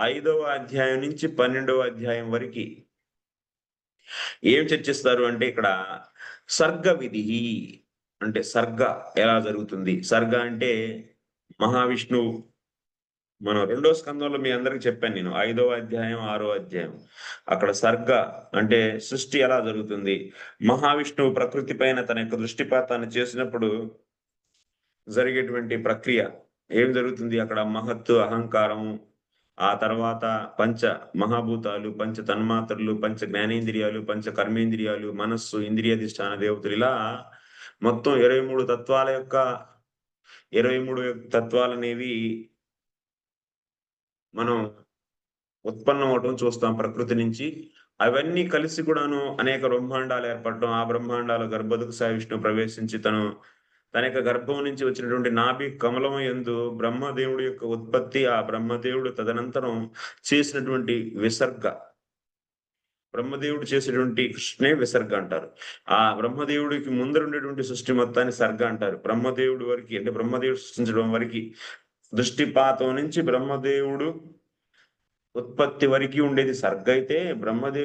ఐదవ అధ్యాయం నుంచి పన్నెండవ అధ్యాయం వరకు ఏం చర్చిస్తారు అంటే ఇక్కడ సర్గ విధి అంటే సర్గ ఎలా జరుగుతుంది? సర్గ అంటే మహావిష్ణువు మనం రెండో స్కందంలో మీ అందరికి చెప్పాను నేను ఐదవ అధ్యాయం ఆరో అధ్యాయం. అక్కడ సర్గ అంటే సృష్టి ఎలా జరుగుతుంది? మహావిష్ణువు ప్రకృతి పైన తన యొక్క దృష్టిపాతాన్ని చేసినప్పుడు జరిగేటువంటి ప్రక్రియ ఏం జరుగుతుంది? అక్కడ మహత్తు అహంకారము ఆ తర్వాత పంచ మహాభూతాలు పంచ తన్మాత్రలు పంచ జ్ఞానేంద్రియాలు పంచ కర్మేంద్రియాలు మనస్సు ఇంద్రియాధిష్టాన దేవతలు ఇలా మొత్తం ఇరవై మూడు తత్వాల యొక్క ఇరవై మూడు తత్వాలు అనేవి మనం ఉత్పన్నం అవటం చూస్తాం ప్రకృతి నుంచి. అవన్నీ కలిసి కూడాను అనేక బ్రహ్మాండాలు ఏర్పడటం ఆ బ్రహ్మాండాల గర్భదుకు సాయి విష్ణు ప్రవేశించి తను తన యొక్క గర్భం నుంచి వచ్చినటువంటి నాభి కమలం ఎందు బ్రహ్మదేవుడి యొక్క ఉత్పత్తి ఆ బ్రహ్మదేవుడు తదనంతరం చేసినటువంటి విసర్గ. బ్రహ్మదేవుడు చేసేటువంటి కృష్ణే విసర్గ అంటారు. ఆ బ్రహ్మదేవుడికి ముందర ఉండేటువంటి సృష్టి మొత్తాన్ని సర్గ అంటారు. బ్రహ్మదేవుడి వరకు అంటే బ్రహ్మదేవుడు సృష్టించడం వరకు దృష్టిపాతం నుంచి బ్రహ్మదేవుడు ఉత్పత్తి వరకు ఉండేది సర్గ అయితే బ్రహ్మదేవుడు